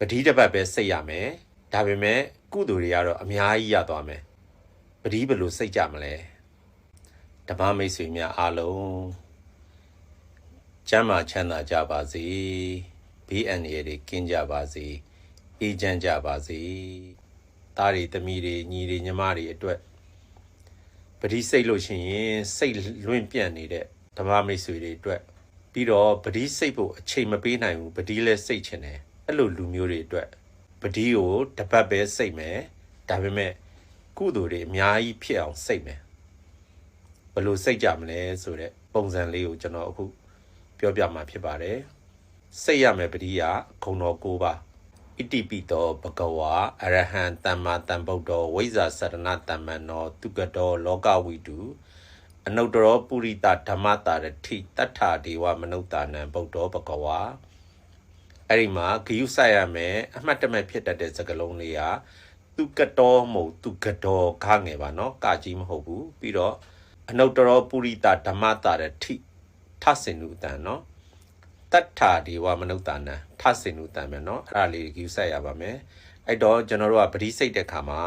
ပတိတစ်ပတ်ပဲစိတ်ရမယ်ဒါပေမဲ့ကုသိုလ်တွေကတော့အများကြီးရသွားမယ်ပတိဘယ်လိုစိတ်ကြမလဲဓမ္မမိတ်ဆွေများအားလုံးကျမ်းမာချမ်းသာကြပါစေဘေးအန္တရာယ်တွေကင်းကြပါစေအေးချမ်းကြပါစေသားတွေသမီးတွေညီတွေညီမတွေအတွက်ပတိစိတ်လို့ရှိရင်စိတ်လွင့်ပြန့်နေတဲ့ဓမ္မမိတ်ဆွေတွေအတွက်ပြီးတော့ပတိစိတ်ဖို့အချိန်မပေးနိုင်ဘူးပတိလဲစိတ်ချင်တယ် အဲ့လိုလူမျိုးတွေအတွက်ပတိကိုတပတ်ပဲစိတ်မယ်ဒါပေမဲ့ကုသိုလ်တွေအများကြီးဖြစ်အောင်စိတ်မယ်ဘယ်လိုစိတ်ကြမလဲဆိုတဲ့ပုံစံလေးကိုကျွန်တော်အခုပြောပြမှာဖြစ်ပါတယ်စိတ်ရမယ်ပတိကဂုံတော်၉ပါးဣတိပိတောဘဂဝါအရဟံတမ္မာတမ္ဗုဒ္ဓောဝိဇ္ဇာစရဏတမ္မနောတုကတောလောကဝိတုအနုတ္တရောပုရိသဓမ္မတာရတိတတ္ထာဒေဝမနုဿာနံဗုဒ္ဓောဘဂဝါ အဲ့ဒီမှာဂယုဆိုင်ရမယ်အမှတ်တမဲ့ဖြစ်တတ်တဲ့စကားလုံးလေးကသူကတော်မဟုတ်သူကတော်ခငယ်ပါနော်ကကြီးမဟုတ်ဘူးပြီးတော့အနုတ္တရောပုရိသဓမ္မတာရတိထဆင်နုတန်နော်တတ္ထာဒေဝမနုဿာနံထဆင်နုတန်မယ်နော်အဲ့ဒါလေးဂယုဆိုင်ရပါမယ်အဲ့တော့ကျွန်တော်တို့ကပရိစိတ်တဲ့ခါမှာ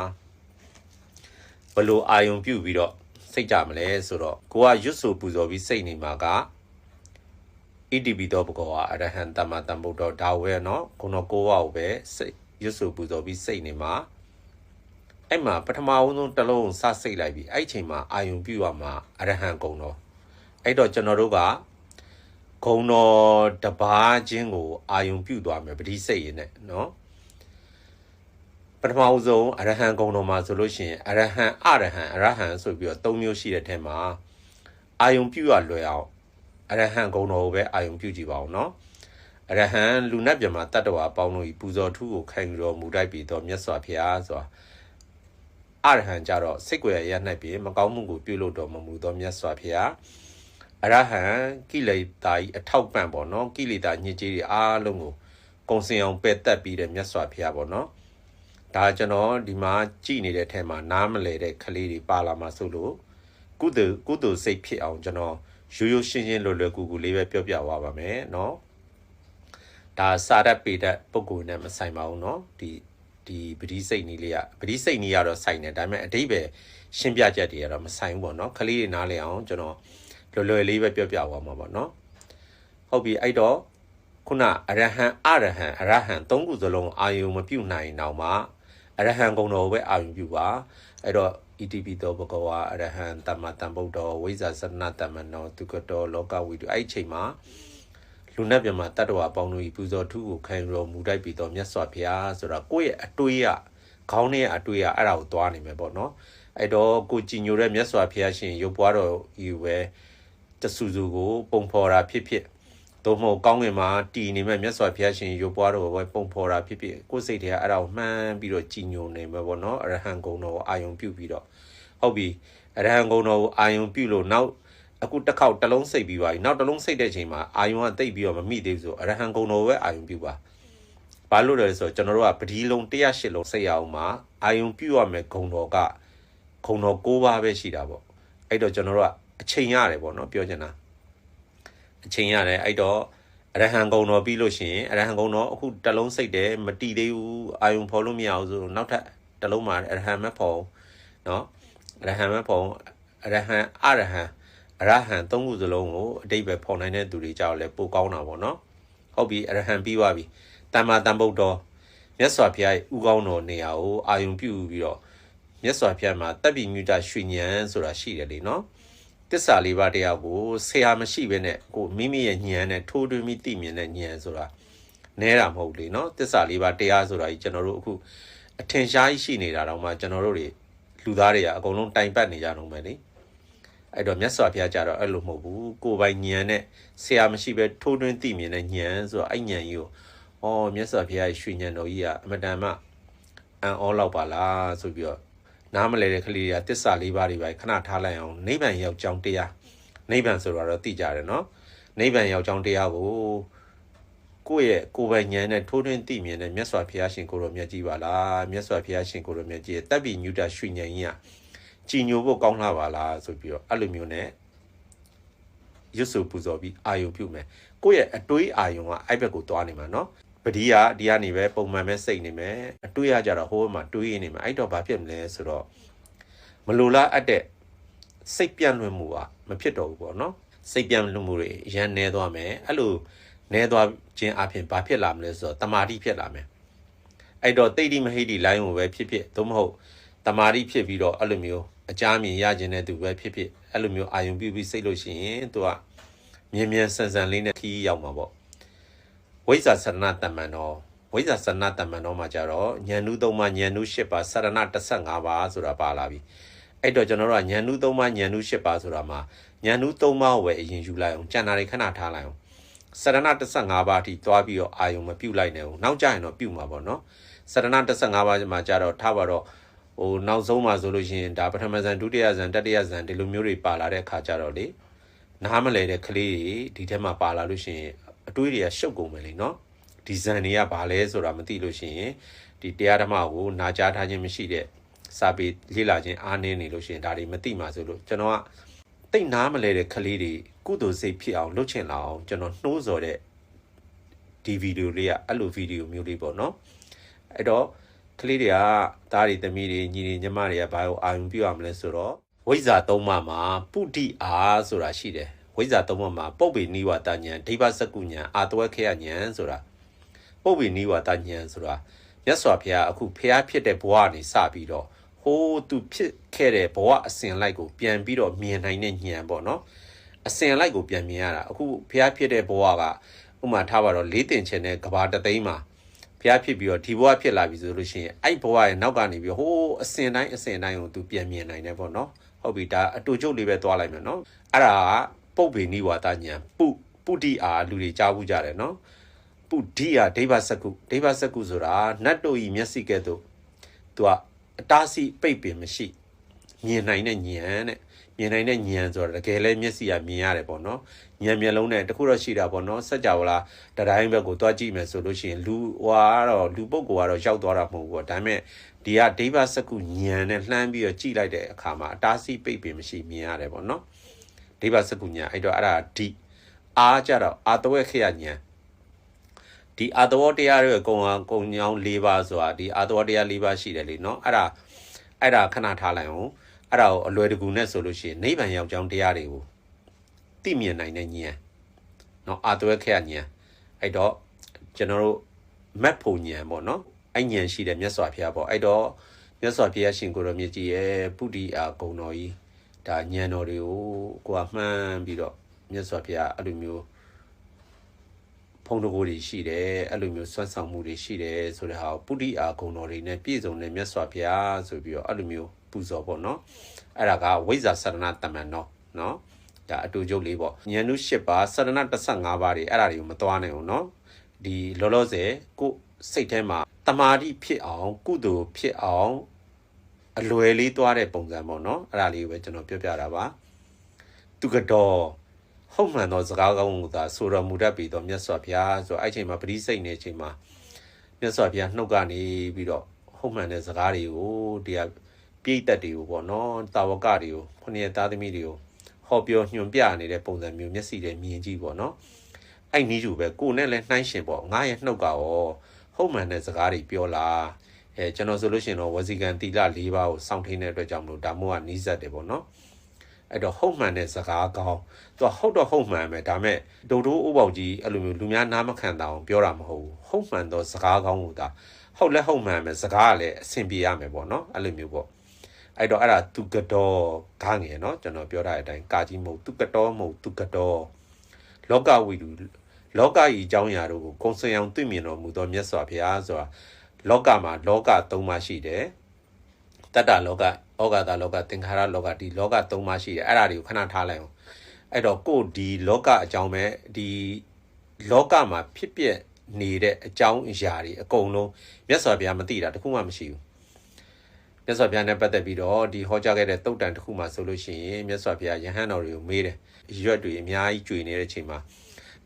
ဘယ်လိုအာယုံပြုတ်ပြီးတော့စိတ်ကြမလဲဆိုတော့ကိုကရွတ်ဆိုပူဇော်ပြီးစိတ်နေမှာက ဣတိပိတောဘဂဝါအရဟံတမ္မာတမ္ဗုဒ္ဓဒါဝဲနော်ခုနကိုဝါကိုပဲစိတ်ရွတ်ဆိုပူဇော်ပြီးစိတ်နေမှာအဲ့မှာပထမဦးဆုံးတစ်လုံးစစိတ်လိုက်ပြီးအဲ့ချိန်မှာအာယုံပြုရမှာအရဟံကုံတော်အဲ့တော့ကျွန်တော်တို့ကဂုံတော်တပါးချင်းကိုအာယုံပြုသွားမယ်ပဋိစိတ်ရင်းနဲ့နော်ပထမဦးဆုံးအရဟံဂုံတော်မှာဆိုလို့ရှိရင်အရဟံအရဟံအရဟံဆိုပြီးတော့၃မျိုးရှိတဲ့ထဲမှာအာယုံပြုရလွယ်အောင် အရဟံဂုံတော်ကိုပဲအာယုံပြုကြည့်ပါအောင်နော်အရဟံလူနတ်မြမတတ္တဝါပေါင်းလို့ဤပူဇော်ထူးကိုခံယူတော်မူတိုက်ပြီးတော့မြတ်စွာဘုရားဆိုတာအရဟံကြတော့စိတ်ွယ်ရ၌ပြီးမကောင်းမှုကိုပြုလုပ်တော်မမူသောမြတ်စွာဘုရားအရဟံကိလေသာဤအထောက်ပံ့ပေါ့နော်ကိလေသာညစ်ကြေးတွေအားလုံးကိုကုံစင်အောင်ပယ်တက်ပြီးတဲ့မြတ်စွာဘုရားပေါ့နော်ဒါကျွန်တော်ဒီမှာကြည်နေတဲ့ထဲမှာနားမလဲတဲ့ကလေးတွေပါလာမှာဆိုလို့ကုသကုသစိတ်ဖြစ်အောင်ကျွန်တော် ရိုးရိုးရှင်းရှင်းလွယ်လွယ်ကူကူလေးပဲပြောပြသွားပါမယ်เนาะဒါစာရတ်ပေတဲ့ပုံကိုယ်နဲ့မဆိုင်ပါဘူးเนาะဒီဒီပတိစိတ်နီးလေးကပတိစိတ်နီးကတော့ဆိုင်တယ်ဒါပေမဲ့အတိပဲရှင်းပြချက်တွေကတော့မဆိုင်ဘူးပေါ့เนาะကလေးတွေနားလည်အောင်ကျွန်တော်လွယ်လွယ်လေးပဲပြောပြသွားမှာပေါ့เนาะဟုတ်ပြီအဲ့တော့ခုနအရဟံအရဟံအရဟံသုံးခုစလုံးအာယုံမပြုတ်နိုင်တော့မှ အရဟံဂုံတော်ကိုပဲအာရုံပြုပါအဲ့တော့ ETP တော့ဘဂဝါအရဟံတမ္မတံဗုဒ္ဓောဝိဇ္ဇာစရဏတမ္မနောတုကတောလောကဝိတုအဲ့ဒီအချိန်မှာလူနဲ့ပြမတတ္တဝါပေါင်းတို့ဤပူဇော်ထုကိုခံယူတော်မူတိုက်ပြီးတော့မြတ်စွာဘုရားဆိုတော့ကိုယ့်ရဲ့အတွေးရခေါင်းနဲ့အတွေးရအဲ့ဒါကိုသွားနေမယ်ပေါ့နော်အဲ့တော့ကိုကြည်ညိုတဲ့မြတ်စွာဘုရားရှင်ရုပ်ပွားတော်ဤပဲတဆူဆူကိုပုံဖော်တာဖြစ်ဖြစ် သို့မဟုတ်ကောင်းငင်မှာတည်နေမဲ့မြတ်စွာဘုရားရှင်ရုပ်ပွားတော်ပဲပုံဖော်တာဖြစ်ဖြစ်ကိုယ်စိတ်ထဲအဲ့ဒါကိုမှန်းပြီးတော့ကြည်ညိုနေမှာပေါ့နော်အရဟံဂုံတော်ကိုအာယုံပြုပြီးတော့ဟုတ်ပြီအရဟံဂုံတော်ကိုအာယုံပြုလို့နောက်အခုတစ်ခေါက်တစ်လုံးစိတ်ပြီးပါပြီနောက်တစ်လုံးစိတ်တဲ့ချိန်မှာအာယုံကတိတ်ပြီးတော့မမိသေးဘူးဆိုအရဟံဂုံတော်ပဲအာယုံပြုပါဘာလို့လဲဆိုတော့ကျွန်တော်တို့ကပဒီလုံး108လုံးစိတ်ရအောင်မှာအာယုံပြုရမယ်ဂုံတော်ကဂုံတော်6ပါးပဲရှိတာပေါ့အဲ့တော့ကျွန်တော်တို့ကအချိန်ရတယ်ပေါ့နော်ပြောချင်တာ အချိန်ရတယ်အဲ့တော့အရဟံဂုံတော်ပြီးလို့ရှိရင်အရဟံဂုံတော်အခုတစ်လုံးစိတ်တယ်မတီးသေးဘူးအာယုံဖော်လို့မရဘူးဆိုတော့နောက်ထပ်တစ်လုံးမှာအရဟံမဖော်နော်အရဟံမဖော်အရဟံအရဟံအရဟံသုံးခုစလုံးကိုအတိတ်ပဲဖော်နိုင်တဲ့သူတွေကြောက်လဲပိုကောင်းတာပေါ့နော်ဟုတ်ပြီအရဟံပြီးသွားပြီတမ္မာတမ္ဗုဒ္ဓမြတ်စွာဘုရားရဲ့ဥကောင်းတော်နေရာကိုအာယုံပြုပြီးတော့မြတ်စွာဘုရားမှာတပ်ပိမြူတာရွှေဉဏ်ဆိုတာရှိတယ်လေနော် တစ္ဆာလေးပါးတရားကိုဆရာမရှိဘဲနဲ့ကိုမိမိရဲ့ဉာဏ်နဲ့ထိုးထွင်းပြီးသိမြင်တဲ့ဉာဏ်ဆိုတာနဲတာမဟုတ်လေနော်တစ္ဆာလေးပါးတရားဆိုတာကြီးကျွန်တော်တို့အခုအထင်ရှားရှိနေတာတော့မှကျွန်တော်တို့တွေလူသားတွေကအကုန်လုံးတိုင်ပတ်နေကြတော့မယ်လေအဲ့တော့မြတ်စွာဘုရားကြတော့အဲ့လိုမဟုတ်ဘူးကိုယ်ပိုင်ဉာဏ်နဲ့ဆရာမရှိဘဲထိုးထွင်းသိမြင်တဲ့ဉာဏ်ဆိုတော့အဲ့ဉာဏ်ကြီးကိုဩမြတ်စွာဘုရားရဲ့ရွှေဉာဏ်တော်ကြီးကအမတန်မှအံ့ဩလောက်ပါလားဆိုပြီးတော့ နားမလဲတဲ့ကလေးတွေကတစ္ဆာလေးပါးတွေပဲခဏထားလိုက်အောင်နိဗ္ဗာန်ရောက်ကြောင်းတရားနိဗ္ဗာန်ဆိုတော့သိကြတယ်နော်နိဗ္ဗာန်ရောက်ကြောင်းတရားကိုကိုယ့်ရဲ့ကိုယ်ပိုင်ဉာဏ်နဲ့ထိုးထွင်းသိမြင်တဲ့မြတ်စွာဘုရားရှင်ကိုရောမြတ်ကြီးပါလားမြတ်စွာဘုရားရှင်ကိုရောမြတ်ကြီးရဲ့တပ်ပိညုတရွှေဉာဏ်ကြီးကကြည်ညိုဖို့ကောင်းလာပါလားဆိုပြီးတော့အဲ့လိုမျိုးနဲ့ရွတ်ဆိုပူဇော်ပြီးအာယုံပြုမယ်ကိုယ့်ရဲ့အတွေးအာယုံကအဲ့ဘက်ကိုသွားနေမှာနော်ပ တိကဒီကနေပဲပုံမှန်ပဲစိတ်နေမယ်အတွေ့ရကြတော့ဟိုးမှာတွေးနေမယ်အဲ့တော့ဘာဖြစ်မလဲဆိုတော့မလိုလားအပ်တဲ့စိတ်ပြန့်လွင့်မှုကမဖြစ်တော့ဘူးပေါ့နော်စိတ်ပြန့်လွင့်မှုတွေရန်နေသွားမယ်အဲ့လိုနေသွားခြင်းအပြင်ဘာဖြစ်လာမလဲဆိုတော့တမာတိဖြစ်လာမယ်အဲ့တော့တိတ်တိမဟိတိလိုင်းကိုပဲဖြစ်ဖြစ်သို့မဟုတ်တမာတိဖြစ်ပြီးတော့အဲ့လိုမျိုးအကြမ်းမြင်ရခြင်းတဲ့သူပဲဖြစ်ဖြစ်အဲ့လိုမျိုးအာယုံပြုပြီးစိတ်လို့ရှိရင်သူကမြင်မြန်ဆန်ဆန်လေးနဲ့ခီးရောက်မှာပေါ့ ဝိဇ္ဇာစရဏတမ္မန်တော်ဝိဇ္ဇာစရဏတမ္မန်တော်မှာကြတော့ဉာဏ်နုသုံးပါဉာဏ်နု၈ပါးစရဏ15ပါးဆိုတာပါလာပြီအဲ့တော့ကျွန်တော်တို့ကဉာဏ်နုသုံးပါဉာဏ်နု၈ပါးဆိုတာမှာဉာဏ်နုသုံးပါကိုပဲအရင်ယူလိုက်အောင်ကျန်တာတွေခဏထားလိုက်အောင်စရဏ15ပါးအထိသွားပြီးတော့အာယုံမပြုတ်လိုက်နဲ့အောင်နောက်ကျရင်တော့ပြုတ်မှာပေါ့နော်စရဏ15ပါးမှာကြတော့ထားပါတော့ဟိုနောက်ဆုံးမှာဆိုလို့ရှိရင်ဒါပထမဇန်ဒုတိယဇန်တတိယဇန်ဒီလိုမျိုးတွေပါလာတဲ့အခါကျတော့လေနားမလဲတဲ့ကလေးတွေဒီထဲမှာပါလာလို့ရှိရင် အတွေးတွေကရှုပ်ကုန်မယ်လေနော်ဒီဇန်တွေကဘာလဲဆိုတာမသိလို့ရှိရင်ဒီတရားဓမ္မကိုနာကြားထားခြင်းမရှိတဲ့စာပေလေ့လာခြင်းအားနည်းနေလို့ရှိရင်ဒါတွေမသိမှဆိုလို့ကျွန်တော်ကတိတ်နားမလဲတဲ့ကလေးတွေကုသိုလ်စိတ်ဖြစ်အောင်လုပ်ချင်လာအောင်ကျွန်တော်နှိုးဆော်တဲ့ဒီဗီဒီယိုလေးကအဲ့လိုဗီဒီယိုမျိုးလေးပေါ့နော်အဲ့တော့ကလေးတွေကသားတွေသမီးတွေညီတွေညီမတွေကဘာလို့အာရုံပြုရမလဲဆိုတော့ဝိဇ္ဇာသုံးပါးမှာပုတိအာဆိုတာရှိတယ် ဝိဇ္ဇာသုံးပါးမှာပုပ်ပေနိဝါဒဉာဏ်ဒိဗ္ဗစကုဉာဏ်အာတဝခေယဉာဏ်ဆိုတာပုပ်ပေနိဝါဒဉာဏ်ဆိုတာမြတ်စွာဘုရားအခုဖះဖြစ်တဲ့ဘဝကနေစပြီးတော့ဟိုးသူဖြစ်ခဲ့တဲ့ဘဝအစဉ်လိုက်ကိုပြန်ပြီးတော့မြင်နိုင်တဲ့ဉာဏ်ပေါ့နော်အစဉ်လိုက်ကိုပြန်မြင်ရတာအခုဖះဖြစ်တဲ့ဘဝကဥမာထားပါတော့လေးတင်ချင်တဲ့ကဘာတသိန်းမှာဖျားဖြစ်ပြီးတော့ဒီဘဝဖြစ်လာပြီဆိုလို့ရှိရင်အဲ့ဘဝရဲ့နောက်ကနေပြီးဟိုးအစင်တိုင်းအစင်တိုင်းကိုသူပြန်မြင်နိုင်တယ်ပေါ့နော်ဟုတ်ပြီဒါအတူချုပ်လေးပဲသွားလိုက်မယ်နော်အဲ့ဒါက ပုပ်ပေနိဝါဒညာပုပုတိအာလူတွေကြားဘူးကြတယ်နော်ပုဒိယဒိဗ္ဗစကုဒိဗ္ဗစကုဆိုတာနတ်တို့ဤမျက်စိကဲ့သို့သူကအတားစီပိတ်ပင်မရှိမြင်နိုင်တဲ့ဉာဏ်တဲ့မြင်နိုင်တဲ့ဉာဏ်ဆိုတာတကယ်လဲမျက်စိကမြင်ရတယ်ပေါ့နော်ဉာဏ်မျက်လုံးနဲ့တခုတော့ရှိတာပေါ့နော်စัจ java လားတတိုင်းဘက်ကိုတွားကြည့်မယ်ဆိုလို့ရှိရင်လူဟွာကတော့လူပုဂ္ဂိုလ်ကတော့ရောက်သွားတာမဟုတ်ဘူးပေါ့ဒါပေမဲ့ဒီကဒိဗ္ဗစကုဉာဏ်နဲ့လှမ်းပြီးတော့ကြည့်လိုက်တဲ့အခါမှာအတားစီပိတ်ပင်မရှိမြင်ရတယ်ပေါ့နော် ဒိဗ္ဗစကုဉာဏ်အဲ့တော့အဲ့ဒါဒီအားကြတော့အာတဝက်ခေယဉာဏ်ဒီအာတဝတရားတွေကုံအောင်ကုံညောင်း၄ပါးဆိုတာဒီအာတဝတရား၄ပါးရှိတယ်လေနော်အဲ့ဒါအဲ့ဒါခဏထားလိုက်အောင်အဲ့ဒါကိုအလွယ်တကူနဲ့ဆိုလို့ရှိရင်နိဗ္ဗာန်ရောက်ကြောင်းတရားတွေကိုသိမြင်နိုင်တဲ့ဉာဏ်เนาะအာသွဲခဲဉာဏ်အဲ့တော့ကျွန်တော်တို့မက်ဖို့ဉာဏ်ပေါ့เนาะအဲ့ဉာဏ်ရှိတဲ့မြတ်စွာဘုရားပေါ့အဲ့တော့မြတ်စွာဘုရားရှင်ကိုရောမြတ်ကြီးရဲ့ပုဒ္ဓိအာဂုံတော်ကြီး ဒါညံတော်တွေကိုကိုကမှန်းပြီးတော့မြတ်စွာဘုရားအဲ့လိုမျိုးဖုံးတကိုယ်တွေရှိတယ်အဲ့လိုမျိုးဆွမ်းဆောင်မှုတွေရှိတယ်ဆိုတဲ့ဟာကိုပုရိအာဂုံတော်တွေနဲ့ပြည့်စုံတဲ့မြတ်စွာဘုရားဆိုပြီးတော့အဲ့လိုမျိုးပူဇော်ပေါ့နော်အဲ့ဒါကဝိဇ္ဇာစရဏတမန်တော်နော်ဒါအတူချုပ်လေးပေါ့ဉာဏ်နု၈ပါးစရဏ15ပါးတွေအဲ့ဒါတွေကိုမသွားနိုင်ဘူးနော်ဒီလောလောဆယ်ကိုစိတ်ထဲမှာတမာတိဖြစ်အောင် ကုသိုလ်ဖြစ်အောင် အလွယ်လေးသွားတဲ့ပုံစံပေါ့နော်အဲ့ဒါလေးပဲကျွန်တော်ပြောပြတာပါသူကတော့ဟုတ်မှန်သောစကားကောင်းကိုသာဆိုရမူတတ်ပြီးတော့မြတ်စွာဘုရားဆိုအဲ့ချိန်မှာပရိစိတ်နေချိန်မှာမြတ်စွာဘုရားနှုတ်ကနေပြီးတော့ဟုတ်မှန်တဲ့စကားတွေကိုတရားပြိတ္တတွေကိုပေါ့နော်တာဝကတွေကိုခொနည်းသားသမီးတွေကိုဟောပြောညွှန်ပြနေတဲ့ပုံစံမျိုးမျက်စိနဲ့မြင်ကြည့်ပေါ့နော်အဲ့နည်းယူပဲကိုနဲ့လည်းနှိုင်းရှင်ပေါ့ငါရဲ့နှုတ်ကရောဟုတ်မှန်တဲ့စကားတွေပြောလား အဲကျွန်တော်ဆိုလို့ရှိရင်တော့ဝစီကံတီလာ၄ပါးကိုစောင့်ထိန်းတဲ့အတွက်ကြောင့်မလို့ဒါမို့ကနီးစပ်တယ်ပေါ့နော်အဲ့တော့ဟုတ်မှန်တဲ့စကားကောင်းသူကဟုတ်တော့ဟုတ်မှန်ပဲဒါမဲ့ဒုံတိုးဥပေါက်ကြီးအဲ့လိုမျိုးလူများနားမခံတာအောင်ပြောတာမဟုတ်ဘူးဟုတ်မှန်သောစကားကောင်းကိုဒါဟုတ်လဲဟုတ်မှန်ပဲစကားကလည်းအဆင်ပြေရမယ်ပေါ့နော်အဲ့လိုမျိုးပေါ့အဲ့တော့အဲ့ဒါသူကတော့ဂါငယ်နော်ကျွန်တော်ပြောတာအတိုင်းကာကြီးမဟုတ်သူကတော့မဟုတ်သူကတော့လောကဝိတုလောကကြီးအကြောင်းအရာတို့ကိုကုံစံအောင်သိမြင်တော်မူသောမြတ်စွာဘုရားဆိုတာ လောကမှာလောက၃ပါးရှိတယ်တတ္တလောကဩဃတာလောကသင်္ခါရလောကဒီလောက၃ပါးရှိတယ်အဲ့ဒါတွေကိုခဏထားလိုက်အောင်အဲ့တော့ကိုဒီလောကအကြောင်းပဲဒီလောကမှာဖြစ်ပျက်နေတဲ့အကြောင်းအရာတွေအကုန်လုံးမြတ်စွာဘုရားမသိတာတခုမှမရှိဘူးမြတ်စွာဘုရားနဲ့ပတ်သက်ပြီးတော့ဒီဟောကြားခဲ့တဲ့တုတ်တန်တစ်ခုမှဆိုလို့ရှိရင်မြတ်စွာဘုရားယဟန်တော်တွေကိုမေးတယ်ရွက်တွေအများကြီးကျွေနေတဲ့အချိန်မှာ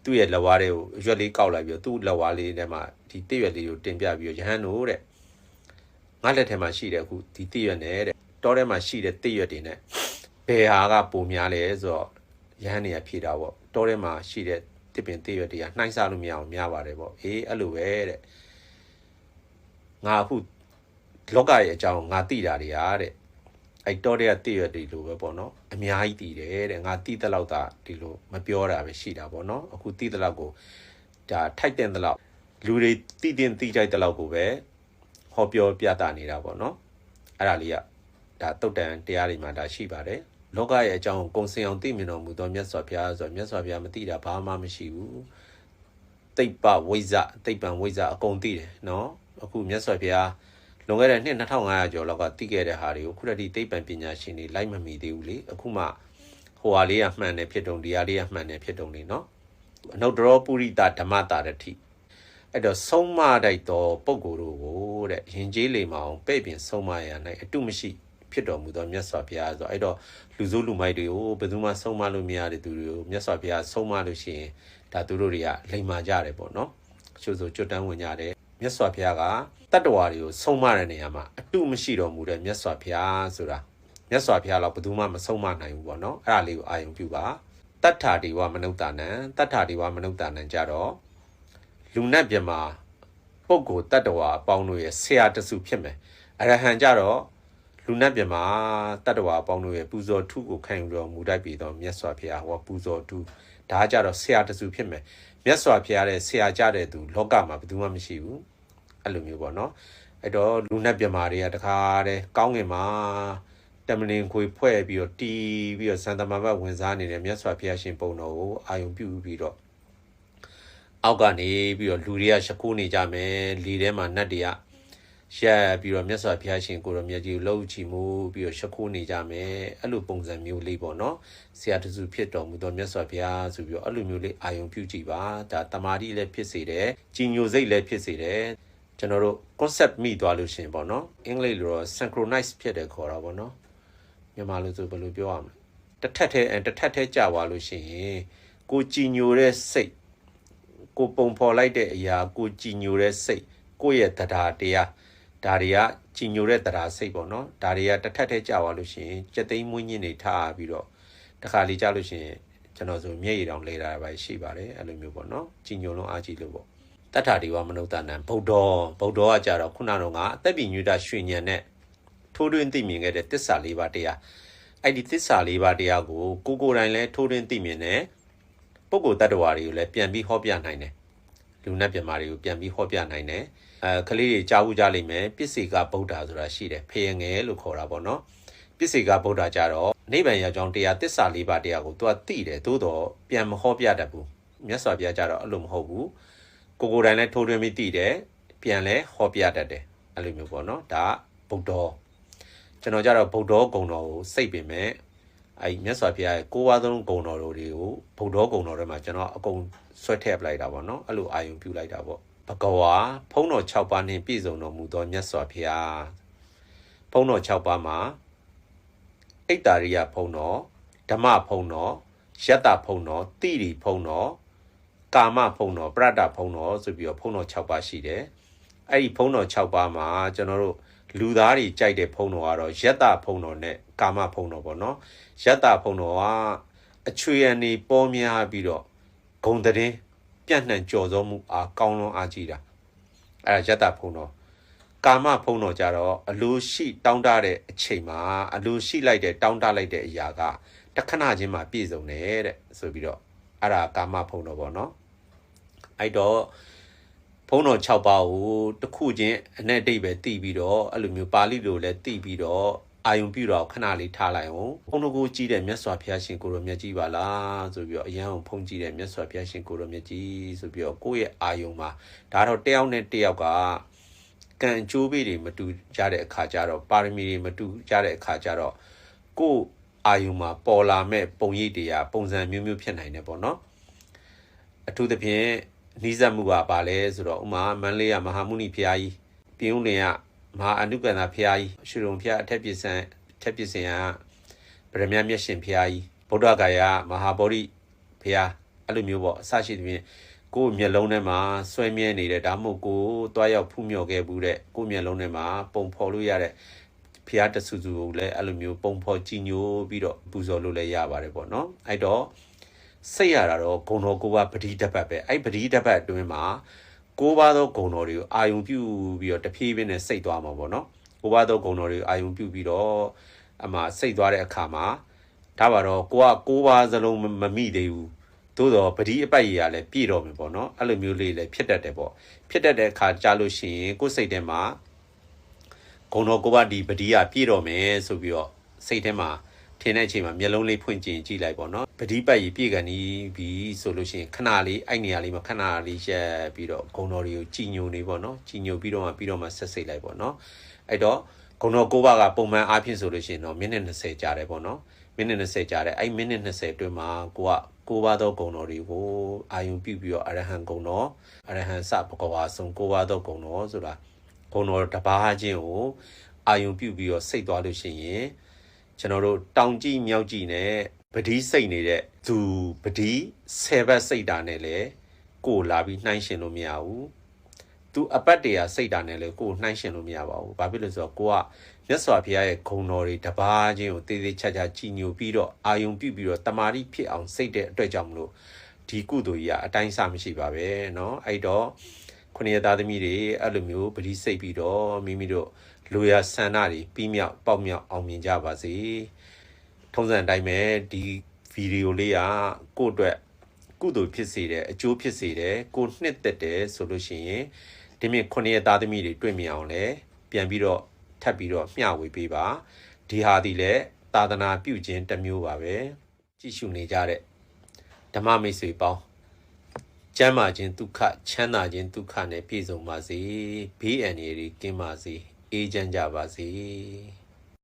သူ့ရဲ့လက်ဝါးတွေကိုရွက်လေးကောက်လိုက်ပြီးတော့သူ့လက်ဝါးလေးထဲမှာဒီတစ်ရွက်လေးကိုတင်ပြပြီးတော့ယဟန်တို့တဲ့ငါလက်ထဲမှာရှိတဲ့အခုဒီတစ်ရွက်နဲ့တဲ့တောထဲမှာရှိတဲ့တစ်ရွက်တွေနဲ့ဘယ်ဟာကပုံများလဲဆိုတော့ယဟန်တွေကဖြေတာပေါ့တောထဲမှာရှိတဲ့တစ်ပင်သေးရွက်တွေကနှိုင်းစားလို့မရအောင်များပါတယ်ပေါ့အေးအဲ့လိုပဲတဲ့ငါအခုလောကရဲ့အကြောင်းငါသိတာတွေဟာတဲ့ အဲ့တော့တဲ့တည့်ရွက်တွေလိုပဲပေါ့နော်အများကြီးတည်တယ်တဲ့ငါတိတဲ့လောက်သာဒီလိုမပြောတာပဲရှိတာပေါ့နော်အခုတိတဲ့လောက်ကိုဒါထိုက်တဲ့လောက်လူတွေတိတင်တိကြိုက်တဲ့လောက်ကိုပဲဟောပြောပြတာနေတာပေါ့နော်အဲ့ဒါလေးကဒါတုတ်တန်တရားတွေမှာဒါရှိပါတယ်လောကရဲ့အကြောင်းကိုကုံစင်အောင်သိမြင်တော်မူသောမြတ်စွာဘုရားဆိုတော့မြတ်စွာဘုရားမသိတာဘာမှမရှိဘူးတိတ်ပဝိဇ္ဇတိတ်ပံဝိဇ္ဇအကုန်သိတယ်နော်အခုမြတ်စွာဘုရား လွန်ခဲ့တဲ့နှစ်2500ကျော်လောက်ကသိခဲ့တဲ့ဟာတွေကိုခုတည်းတိတ်ပံပညာရှင်တွေလိုက်မမီသေးဘူးလေအခုမှဟိုဟာလေးကမှန်တယ်ဖြစ်တုံတရားလေးကမှန်တယ်ဖြစ်တုံလေနော်အနုတ္တရောပုရိသဓမ္မတာရတိအဲ့တော့ဆုံးမတိုက်သောပုဂ္ဂိုလ်တို့ကိုတဲ့ယဉ်ကျေးလေမအောင်ပဲ့ပြင်ဆုံးမရနိုင်အတုမရှိ ဖြစ်တော်မူသောမြတ်စွာဘုရားဆိုအဲ့တော့လူစိုးလူမိုက်တွေကိုဘယ်သူမှဆုံးမလို့မရတဲ့သူတွေကိုမြတ်စွာဘုရားဆုံးမလို့ရှိရင်ဒါသူတို့တွေကလိမ်မာကြတယ်ပေါ့နော်အချို့ဆိုကျွတ်တန်းဝင်ကြတယ် မြတ်စွာဘုရားကတတ္တဝါတွေကိုဆုံးမတဲ့နေရာမှာအတုမရှိတော်မူတဲ့မြတ်စွာဘုရားဆိုတာမြတ်စွာဘုရားတော့ဘယ်သူမှမဆုံးမနိုင်ဘူးပေါ့နော်အဲ့ဒါလေးကိုအာယုံပြုပါတတ္ထာဒီဝမနုဿာနံတတ္ထာဒီဝမနုဿာနံကြတော့လူနဲ့ပြမှာပုဂ္ဂိုလ်တတ္တဝါအပေါင်းတို့ရဲ့ဆရာတစုဖြစ်မယ်အရဟံကြတော့လူနဲ့ပြမှာတတ္တဝါအပေါင်းတို့ရဲ့ပူဇော်ထုကိုခံယူတော်မူတတ်ပြီးတော့မြတ်စွာဘုရားဟောပူဇော်ထုဒါကြတော့ဆရာတစုဖြစ်မယ်မြတ်စွာဘုရားရဲ့ဆရာကြတဲ့သူလောကမှာဘယ်သူမှမရှိဘူး အဲ့လိုမျိုးပေါ့နော်အဲ့တော့လူနဲ့ပြမာတွေကတခါတည်းကောင်းငင်မှာတမလင်ခွေဖွဲ့ပြီးတော့တီးပြီးတော့စံသမဘတ်ဝင်စားနေတဲ့မြတ်စွာဘုရားရှင်ပုံတော်ကိုအာယုံပြုပြီးတော့အောက်ကနေပြီးတော့လူတွေကရှခုနေကြမယ်လီထဲမှာနတ်တွေကရက်ပြီးတော့မြတ်စွာဘုရားရှင်ကိုရောမြတ်ကြီးကိုလှုပ်ချီမှုပြီးတော့ရှခုနေကြမယ်အဲ့လိုပုံစံမျိုးလေးပေါ့နော်ဆရာတစုဖြစ်တော်မူသောမြတ်စွာဘုရားဆိုပြီးတော့အဲ့လိုမျိုးလေးအာယုံပြုကြည့်ပါဒါတမာတိလည်းဖြစ်စေတယ်ကြီးညိုစိတ်လည်းဖြစ်စေတယ် ကျွန်တော်တို့ concept မိသွားလို့ရှင်ပေါ့နော်အင်္ဂလိပ်လိုတော့ synchronize ဖြစ်တယ်ခေါ်တာပေါ့နော်မြန်မာလိုဆိုဘယ်လိုပြောရမလဲတစ်ထက်ထဲတစ်ထက်ထဲကြာသွားလို့ရှိရင်ကိုကြည်ညိုတဲ့စိတ်ကိုပုံဖော်လိုက်တဲ့အရာကိုကြည်ညိုတဲ့စိတ်ကိုယ့်ရဲ့တရားတရားဒါတွေကကြည်ညိုတဲ့တရားစိတ်ပေါ့နော်ဒါတွေကတစ်ထက်ထဲကြာသွားလို့ရှိရင်စက်သိမ်းမွေးညင်းနေထားပြီးတော့တခါလေကြာလို့ရှိရင်ကျွန်တော်ဆိုမျက်ရည်တောင်လဲတာပဲရှိပါတယ်အဲ့လိုမျိုးပေါ့နော်ကြည်ညိုလုံးအားကြီးလို့ပေါ့ တတ္ထာဒီဝမနုဿနံဗုဒ္ဓဗုဒ္ဓကကြတော့ခုနကတော့ကအသက်ပြညွတ်တာရွှေညံနဲ့ထိုးတွင်းသိမြင်ခဲ့တဲ့တစ္ဆာလေးပါးတရားအဲ့ဒီတစ္ဆာလေးပါးတရားကိုကိုကိုယ်တိုင်လဲထိုးတွင်းသိမြင်တဲ့ပုဂ္ဂိုလ်တ attva တွေကိုလည်းပြန်ပြီးဟောပြနိုင်တယ်လူနဲ့ပြမာတွေကိုပြန်ပြီးဟောပြနိုင်တယ်အဲကလေးတွေကြားဘူးကြလိမ့်မယ်ပစ္စေကဗုဒ္ဓဆိုတာရှိတယ်ဖေယငယ်လို့ခေါ်တာပေါ့နော်ပစ္စေကဗုဒ္ဓကြတော့နိဗ္ဗာန်ရောက်ကြောင်းတရားတစ္ဆာလေးပါးတရားကိုသူကသိတယ်သို့တော့ပြန်မဟောပြတတ်ဘူးမြတ်စွာဘုရားကြတော့အဲ့လိုမဟုတ်ဘူး ကိုကိုယ်တိုင်လည်းထိုးထွင်းပြီးသိတယ်ပြန်လဲဟောပြတတ်တယ်အဲ့လိုမျိုးပေါ့နော်ဒါဗုဒ္ဓကျွန်တော်ကြတော့ဗုဒ္ဓဂုံတော်ကိုစိတ်ပင်မဲ့အဲ့မြတ်စွာဘုရားရဲ့ကိုးဝါးသုံးဂုံတော်တို့တွေကိုဗုဒ္ဓဂုံတော်ထဲမှာကျွန်တော်အကုန်ဆွဲထည့်ပလိုက်တာပေါ့နော်အဲ့လိုအာယုံပြုလိုက်တာပေါ့ဘဂဝါဖုံးတော်6ပါးနှင့်ပြည့်စုံတော်မူသောမြတ်စွာဘုရားဖုံးတော်6ပါးမှာအိတ်တာရိယဖုံးတော်ဓမ္မဖုံးတော်ယတ္တဖုံးတော်တိရိဖုံးတော် ကာမဖုံးတော်ပရတ္တဖုံးတော်ဆိုပြီးတော့ဖုံးတော်6ပါးရှိတယ်အဲ့ဒီဖုံးတော်6ပါးမှာကျွန်တော်တို့လူသားတွေကြိုက်တဲ့ဖုံးတော်ကတော့ယတ္တဖုံးတော်နဲ့ကာမဖုံးတော်ပေါ့နော်ယတ္တဖုံးတော်ကအချွေအနေပေါ်များပြီးတော့ဂုံတဲ့ပြန့်နှံ့ကြော်စောမှုအားကောင်းလွန်အားကြီးတာအဲ့ဒါယတ္တဖုံးတော်ကာမဖုံးတော်ကြတော့အလိုရှိတောင်းတတဲ့အချိန်မှာအလိုရှိလိုက်တဲ့တောင်းတလိုက်တဲ့အရာကတခဏချင်းမှာပြည့်စုံတယ်တဲ့ဆိုပြီးတော့အဲ့ဒါကာမဖုံးတော်ပေါ့နော် အဲ့တော့ဘုန်းတော်6ပါးကိုတစ်ခုချင်းအနဲ့တိတ်ပဲတည်ပြီးတော့အဲ့လိုမျိုးပါဠိလိုလည်းတည်ပြီးတော့အာယုံပြုတော့ခဏလေးထားလိုက်အောင်ဘုန်းတော်ကိုကြည့်တဲ့မြတ်စွာဘုရားရှင်ကိုရောမြတ်ကြီးပါလားဆိုပြီးတော့အရန်အောင်ဖုန်းကြည့်တဲ့မြတ်စွာဘုရားရှင်ကိုရောမြတ်ကြီးဆိုပြီးတော့ကိုယ့်ရဲ့အာယုံမှာဒါတော့တယောက်နဲ့တယောက်ကကံအကျိုးပေးတွေမတူကြတဲ့အခါကျတော့ပါရမီတွေမတူကြတဲ့အခါကျတော့ကိုယ့်အာယုံမှာပေါ်လာမဲ့ပုံရိပ်တွေကပုံစံမျိုးမျိုးဖြစ်နိုင်တယ်ပေါ့နော်အထူးသဖြင့် နီးစပ်မှုကပါလဲဆိုတော့ဥမာမန္တလေးကမဟာမုနိဖျားကြီးပြင်းဦးလင်ကမဟာအနုကန္တာဖျားကြီးရွှေရုံဖျားအထက်ပြဆန်အထက်ပြဆင်ကဗရမ ्या မျက်ရှင်ဖျားကြီးဗုဒ္ဓဂါယမဟာဗောဓိဖျားအဲ့လိုမျိုးပေါ့အစရှိသဖြင့်ကိုယ်မျက်လုံးထဲမှာဆွဲမြဲနေတဲ့ဒါမှမဟုတ်ကိုတွားရောက်ဖူးမြော်ခဲ့ဘူးတဲ့ကိုယ်မျက်လုံးထဲမှာပုံဖော်လို့ရတဲ့ဖျားတဆူဆူကိုလည်းအဲ့လိုမျိုးပုံဖော်ကြည်ညိုပြီးတော့ပူဇော်လို့လည်းရပါတယ်ပေါ့နော်အဲ့တော့ စိတ်ရတာတော့ဂုံတော်ကိုပါပတိတပတ်ပဲအဲ့ပတိတပတ်အတွင်းမှာကိုးပါးသောဂုံတော်တွေကိုအာယုံပြုပြီးတော့တဖြည်းဖြည်းနဲ့စိတ်သွားမှာပေါ့နော်ကိုးပါးသောဂုံတော်တွေကိုအာယုံပြုပြီးတော့အမှစိတ်သွားတဲ့အခါမှာဒါပါတော့ကိုကကိုးပါးစလုံးမမမိသေးဘူးသို့တော့ပတိအပိုက်ကြီးကလည်းပြည့်တော့မယ်ပေါ့နော်အဲ့လိုမျိုးလေးလည်းဖြစ်တတ်တယ်ပေါ့ဖြစ်တတ်တဲ့အခါကြားလို့ရှိရင်ကိုယ်စိတ်ထဲမှာဂုံတော်ကိုပါဒီပတိကပြည့်တော့မယ်ဆိုပြီးတော့စိတ်ထဲမှာထင်းတဲ့အချိန်မှာမျက်လုံးလေးဖွင့်ကြည့်ကြည့်လိုက်ပေါ့နော် ပတိပတ်ကြီးပြည့်ကန်နီးပြီဆိုလို့ရှိရင်ခဏလေးအဲ့နေရာလေးမှာခဏလေးရက်ပြီးတော့ဂုံတော်တွေကိုကြည်ညိုနေပေါ့နော်ကြည်ညိုပြီးတော့မှပြီးတော့မှဆက်စိတ်လိုက်ပေါ့နော်အဲ့တော့ဂုံတော်ကိုးပါးကပုံမှန်အားဖြင့်ဆိုလို့ရှိရင်တော့မိနစ်20ကြာတယ်ပေါ့နော်မိနစ်20ကြာတယ်အဲ့မိနစ်20အတွင်းမှာကိုကကိုးပါးသောဂုံတော်တွေကိုအာယုံပြုပြီးတော့အရဟံဂုံတော်အရဟံစဘဂဝါဆုံးကိုးပါးသောဂုံတော်ဆိုတာဂုံတော်တစ်ပါးချင်းကိုအာယုံပြုပြီးတော့စိတ်သွားလို့ရှိရင်ကျွန်တော်တို့တောင်ကြည့်မြောက်ကြည့်နဲ့ ပတိစိတ်နေတဲ့သူပတိဆယ်ဘက်စိတ်တာနဲ့လေကိုယ်လာပြီးနှိုင်းရှင်လို့မရဘူးသူအပတ်တရာစိတ်တာနဲ့လေကိုယ်နှိုင်းရှင်လို့မရပါဘူးဘာဖြစ်လို့လဲဆိုတော့ကိုကမြတ်စွာဘုရားရဲ့ဂုဏ်တော်တွေတပါးချင်းကိုတေးသေးချာချာကြည်ညိုပြီးတော့အာယုံပြုပြီးတော့တမာတိဖြစ်အောင်စိတ်တဲ့အတွက်ကြောင့်မလို့ဒီကုသိုလ်ကြီးကအတိုင်းအဆမရှိပါပဲเนาะအဲ့တော့ခုနှစ်ရသားသမီးတွေအဲ့လိုမျိုးပတိစိတ်ပြီးတော့မိမိတို့လူရဆန္ဒတွေပြီးမြောက်ပေါက်မြောက်အောင်မြင်ကြပါစေ ထုံးစံအတိုင်းပဲဒီဗီဒီယိုလေးကကိုယ့်အတွက်ကုသိုလ်ဖြစ်စေတယ်အကျိုးဖြစ်စေတယ်ကိုနှစ်သက်တယ်ဆိုလို့ရှိရင်ဒီမြင့်ခုနှစ်ရသားသမီးတွေတွေ့မြင်အောင်လဲပြန်ပြီးတော့ထပ်ပြီးတော့မျှဝေပေးပါဒီဟာဒီလဲသာသနာပြုခြင်းတစ်မျိုးပါပဲကြည့်ရှုနေကြတဲ့ဓမ္မမိတ်ဆွေပေါင်းကျမ်းမာခြင်းဒုက္ခချမ်းသာခြင်းဒုက္ခနဲ့ပြည့်စုံပါစေဘေးအန္တရာယ်တွေကင်းပါစေအေးချမ်းကြပါစေ